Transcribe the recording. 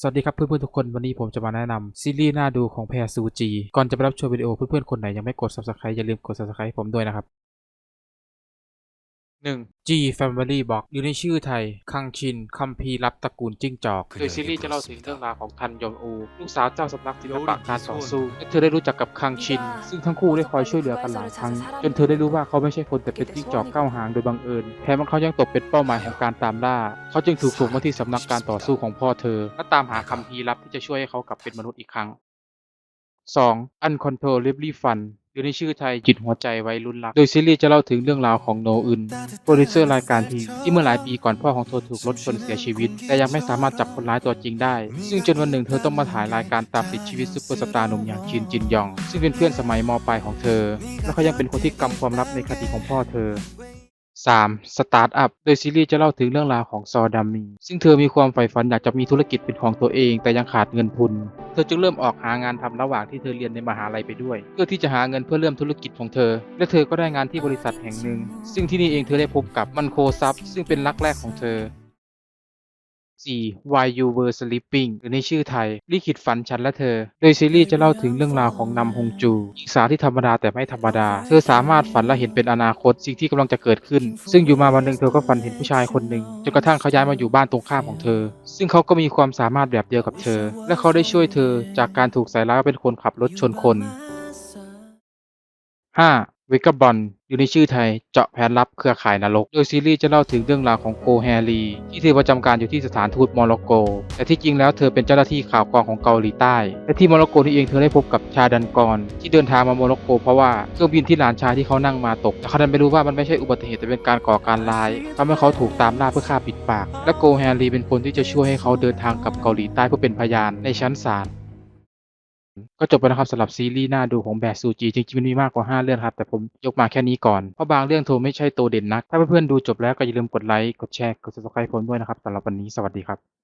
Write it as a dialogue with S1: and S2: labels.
S1: สวัสดีครับเพื่อนๆทุกคนวันนี้ผมจะมาแนะนำซีรีส์น่าดูของแพรซูจีก่อนจะไปรับชมวิดีโอเพื่อนๆคนไหนยังไม่กด subscribe อย่าลืมกด subscribe ผมด้วยนะครับ 1. G Family Box อยู่ในชื่อไทย คังชิน คัมภีร์ลับตระกูลจิ้งจอก โดยซีรีส์จะเล่าถึงเรื่องราวของทันยองอู ลูกสาวเจ้าสำนักศิลปะการต่อสู้และเธอได้รู้จักกับคังชิน ซึ่งทั้งคู่ได้คอยช่วยเหลือกันหลายครั้ง จนเธอได้รู้ว่าเขาไม่ใช่คนแต่เป็นจิ้งจอกเก้าหางโดยบังเอิญแถมเขายังตกเป็นเป้าหมายของการตามล่า เขาจึงถูกส่งมาที่สำนักการต่อสู้ของพ่อเธอ และตามหาคัมภีร์ลับที่จะช่วยให้เขากลับเป็นมนุษย์อีกครั้ง 2. Uncontrollably Fun อยู่ในชื่อไทยจิตหัวใจไว้รุ่นรัก โดยซีรีส์จะเล่าถึงเรื่องราวของโนอึนโปรดิวเซอร์รายการทีที่เมื่อหลายปีก่อนพ่อของเธอถูกรถชนเสียชีวิต แต่ยังไม่สามารถจับคนร้ายตัวจริงได้ ซึ่งจนวันหนึ่งเธอต้องมาถ่ายรายการตามติดชีวิตซุปเปอร์สตาร์หนุ่มอย่างชินจินยอง ซึ่งเป็นเพื่อนสมัยมปลายของเธอ และเขายังเป็นคนที่กำความลับในคดีของพ่อเธอ 3. สตาร์ทอัพ โดยซีรีส์จะเล่าถึงเรื่องราวของซอดัมมี ซึ่งเธอมีความใฝ่ฝันอยากจะมีธุรกิจเป็นของตัวเอง แต่ยังขาดเงินทุน ธอจึงเริ่มออกหางานทำระหว่างที่เธอเรียนในมหาลัยไปด้วย เพื่อที่จะหาเงินเพื่อเริ่มธุรกิจของเธอ และเธอก็ได้งานที่บริษัทแห่งหนึ่ง ซึ่งที่นี่เองเธอได้พบกับมันโคซับซึ่งเป็นรักแรกของเธอ 4. Why You Were Sleeping หรือในชื่อไทยลิขิตฝันฉันและเธอ โดยซีรีส์จะเล่าถึงเรื่องราวของนำฮงจูหญิงสาวที่ธรรมดาแต่ไม่ธรรมดา เธอสามารถฝันและเห็นเป็นอนาคตสิ่งที่กำลังจะเกิดขึ้น ซึ่งอยู่มาวันหนึ่งเธอก็ฝันเห็นผู้ชายคนหนึ่งจนกระทั่งเขาย้ายมาอยู่บ้านตรงข้ามของเธอ ซึ่งเขาก็มีความสามารถแบบเดียวกับเธอ และเขาได้ช่วยเธอจากการถูกใส่ร้ายว่าเป็นคนขับรถชนคน 5. เวกบอลอยู่ในชื่อไทย เจาะแผนลับเครือข่ายนรก โดยซีรีส์จะเล่าถึงเรื่องราวของโกแฮรี ที่เธอประจำการอยู่ที่สถานทูตโมร็อกโก แต่ที่จริงแล้วเธอเป็นเจ้าหน้าที่ข่าวกรองของเกาหลีใต้ และที่โมร็อกโกนี่เองเธอได้พบกับชาดันกร ที่เดินทางมาโมร็อกโก เพราะว่าเครื่องบินที่หลานชายที่เขานั่งมาตก แต่เขาดันไม่รู้ว่ามันไม่ใช่อุบัติเหตุแต่เป็นการก่อการร้ายทำให้เขาถูกตามล่าเพื่อฆ่าปิดปาก และโกแฮรีเป็นคนที่จะช่วยให้เขาเดินทางกับเกาหลีใต้เพื่อเป็นพยานในชั้นศาล ก็จบไปแล้วครับสำหรับซีรีส์หน้าดูของแบทซูจีจริงๆมันมีมากกว่า 5 เรื่องครับ แต่ผมยกมาแค่นี้ก่อน เพราะบางเรื่องโทรไม่ใช่ตัวเด่นนัก ถ้าเพื่อนๆดูจบแล้วก็อย่าลืมกดไลค์ กดแชร์ กด subscribe ผมด้วยนะครับสำหรับวันนี้สวัสดีครับ